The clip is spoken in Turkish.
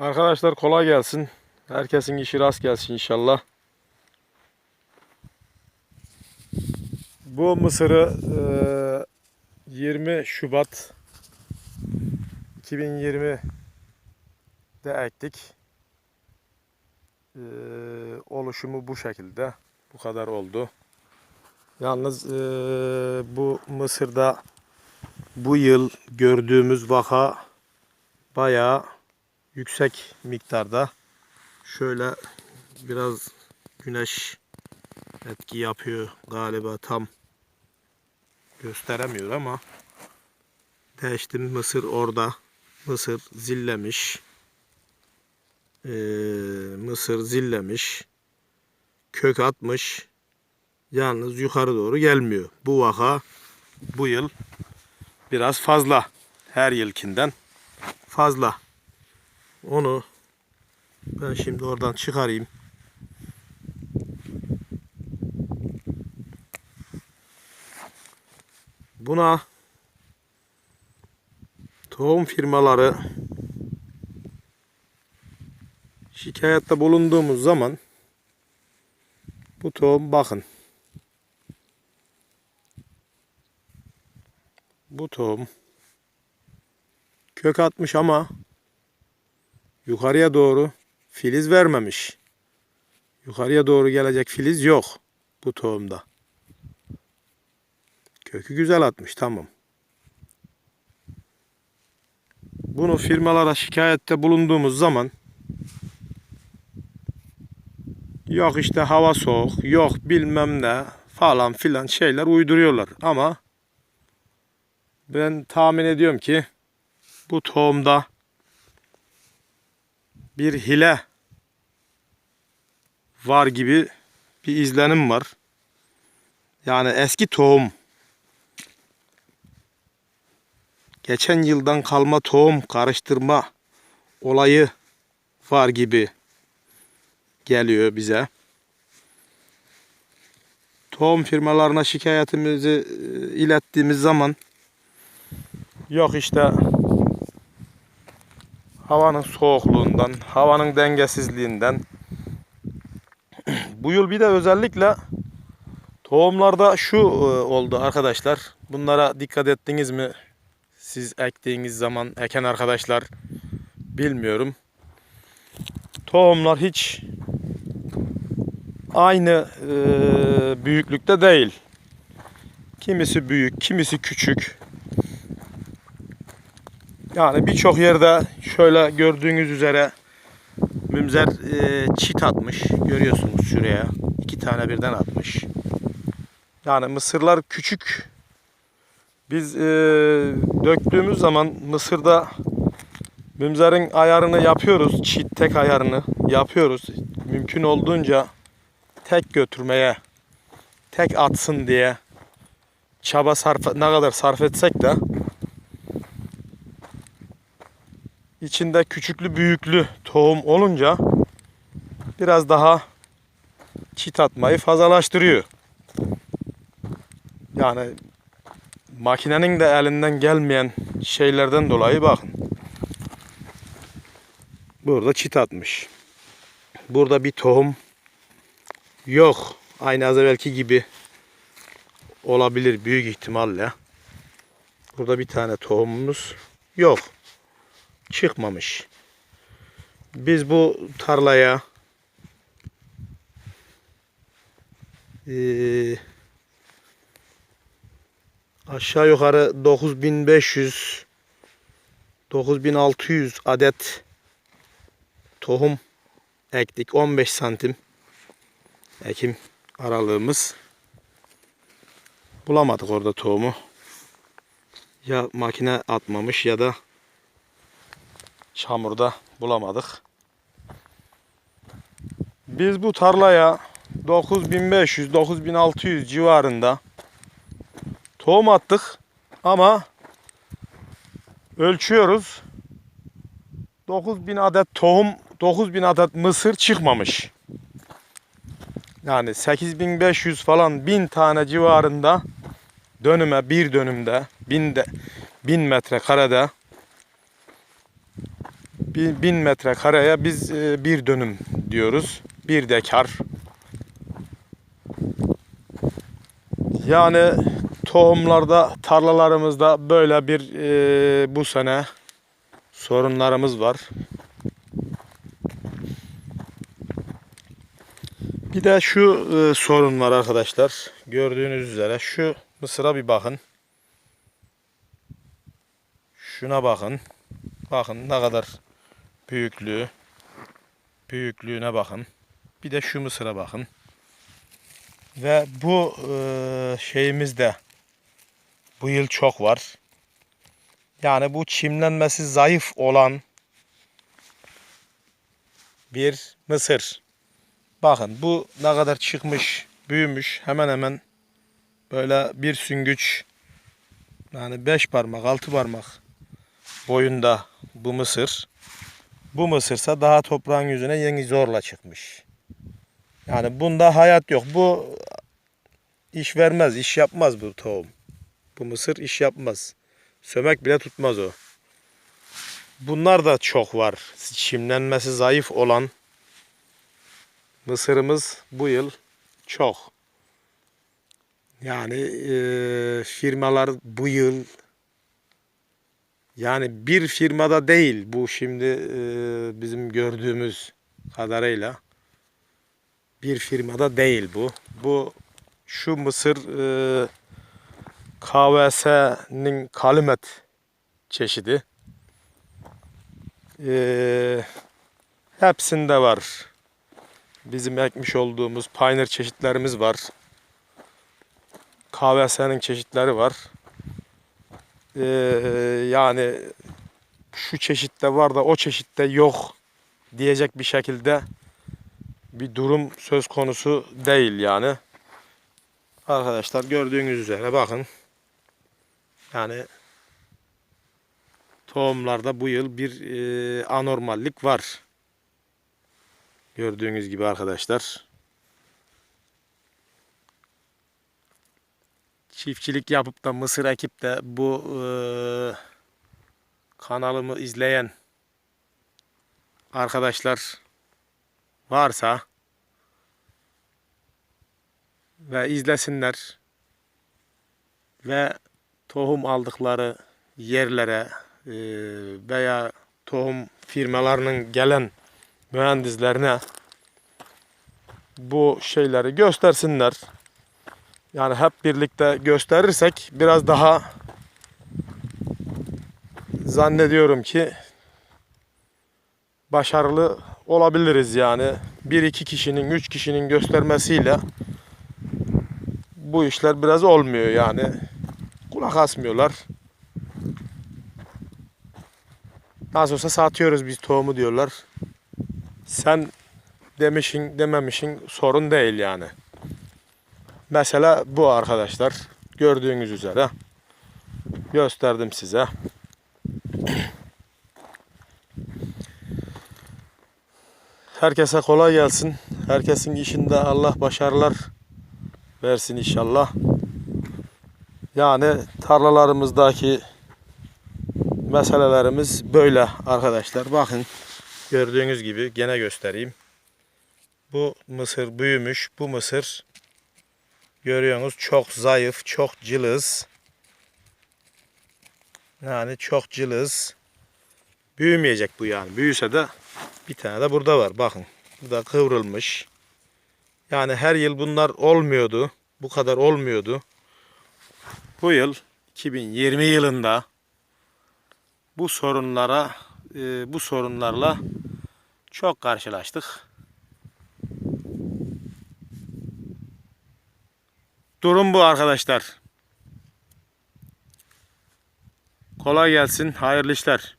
Arkadaşlar kolay gelsin. Herkesin işi rast gelsin inşallah. Bu mısırı eee, 20 Şubat 2020'de ektik. Eee, oluşumu bu şekilde. Bu kadar oldu. Yalnız eee, bu mısırda bu yıl gördüğümüz vaka bayağı yüksek miktarda. Şöyle biraz güneş etki yapıyor galiba tam gösteremiyor ama değiştim mısır orada mısır zillemiş. Ee, mısır zillemiş. Kök atmış. Yalnız yukarı doğru gelmiyor. Bu vaka bu yıl biraz fazla. Her yılkinden fazla onu ben şimdi oradan çıkarayım. Buna tohum firmaları şikayette bulunduğumuz zaman bu tohum bakın. Bu tohum kök atmış ama yukarıya doğru filiz vermemiş. Yukarıya doğru gelecek filiz yok bu tohumda. Kökü güzel atmış tamam. Bunu firmalara şikayette bulunduğumuz zaman yok işte hava soğuk, yok bilmem ne falan filan şeyler uyduruyorlar ama ben tahmin ediyorum ki bu tohumda bir hile var gibi bir izlenim var. Yani eski tohum geçen yıldan kalma tohum karıştırma olayı var gibi geliyor bize. Tohum firmalarına şikayetimizi e, ilettiğimiz zaman yok işte havanın soğukluğundan, havanın dengesizliğinden. Bu yıl bir de özellikle tohumlarda şu e, oldu arkadaşlar. Bunlara dikkat ettiniz mi? Siz ektiğiniz zaman eken arkadaşlar bilmiyorum. Tohumlar hiç aynı e, büyüklükte değil. Kimisi büyük, kimisi küçük. Yani birçok yerde şöyle gördüğünüz üzere Mümzer e, çit atmış. Görüyorsunuz şuraya. iki tane birden atmış. Yani mısırlar küçük. Biz e, döktüğümüz zaman mısırda Mümzer'in ayarını yapıyoruz. Çit tek ayarını yapıyoruz. Mümkün olduğunca tek götürmeye, tek atsın diye çaba sarf ne kadar sarf etsek de içinde küçüklü büyüklü tohum olunca biraz daha çit atmayı fazlalaştırıyor. Yani makinenin de elinden gelmeyen şeylerden dolayı bakın. Burada çit atmış. Burada bir tohum yok. Aynı az evvelki gibi olabilir büyük ihtimalle. Burada bir tane tohumumuz yok çıkmamış. Biz bu tarlaya eee, aşağı yukarı 9500 9600 adet tohum ektik. 15 santim ekim aralığımız. Bulamadık orada tohumu. Ya makine atmamış ya da çamurda bulamadık. Biz bu tarlaya 9500-9600 civarında tohum attık ama ölçüyoruz. 9000 adet tohum, 9000 adet mısır çıkmamış. Yani 8500 falan 1000 tane civarında dönüme bir dönümde 1000 de 1000 metrekarede 1000 metrekareye biz e, bir dönüm diyoruz. Bir dekar. Yani tohumlarda, tarlalarımızda böyle bir e, bu sene sorunlarımız var. Bir de şu e, sorun var arkadaşlar. Gördüğünüz üzere şu mısıra bir bakın. Şuna bakın. Bakın ne kadar büyüklüğü. Büyüklüğüne bakın. Bir de şu mısıra bakın. Ve bu e, şeyimiz de bu yıl çok var. Yani bu çimlenmesi zayıf olan bir mısır. Bakın bu ne kadar çıkmış, büyümüş. Hemen hemen böyle bir süngüç yani beş parmak, altı parmak boyunda bu mısır. Bu mısırsa daha toprağın yüzüne yeni zorla çıkmış. Yani bunda hayat yok. Bu iş vermez, iş yapmaz bu tohum. Bu mısır iş yapmaz. Sömek bile tutmaz o. Bunlar da çok var. Çimlenmesi zayıf olan mısırımız bu yıl çok. Yani eee, firmalar bu yıl yani bir firmada değil bu şimdi eee, bizim gördüğümüz kadarıyla bir firmada değil bu. Bu şu mısır eee KVS'nin kalimet çeşidi. Eee, hepsinde var. Bizim ekmiş olduğumuz Pioneer çeşitlerimiz var. KVS'nin çeşitleri var. Eee, yani şu çeşitte var da o çeşitte yok diyecek bir şekilde bir durum söz konusu değil yani. Arkadaşlar gördüğünüz üzere bakın. Yani tohumlarda bu yıl bir eee, anormallik var. Gördüğünüz gibi arkadaşlar. Çiftçilik yapıp da mısır ekip de bu eee, kanalımı izleyen arkadaşlar varsa ve izlesinler ve tohum aldıkları yerlere eee, veya tohum firmalarının gelen mühendislerine bu şeyleri göstersinler. Yani hep birlikte gösterirsek biraz daha zannediyorum ki başarılı olabiliriz yani. Bir iki kişinin, üç kişinin göstermesiyle bu işler biraz olmuyor yani. Kulak asmıyorlar. Nasıl olsa satıyoruz biz tohumu diyorlar. Sen demişin dememişin sorun değil yani. Mesela bu arkadaşlar gördüğünüz üzere gösterdim size. Herkese kolay gelsin. Herkesin işinde Allah başarılar versin inşallah. Yani tarlalarımızdaki meselelerimiz böyle arkadaşlar. Bakın gördüğünüz gibi gene göstereyim. Bu mısır büyümüş. Bu mısır görüyorsunuz çok zayıf, çok cılız. Yani çok cılız. Büyümeyecek bu yani. Büyüse de bir tane de burada var. Bakın. Bu da kıvrılmış. Yani her yıl bunlar olmuyordu. Bu kadar olmuyordu. Bu yıl 2020 yılında bu sorunlara e, bu sorunlarla çok karşılaştık. Durum bu arkadaşlar. Kolay gelsin. Hayırlı işler.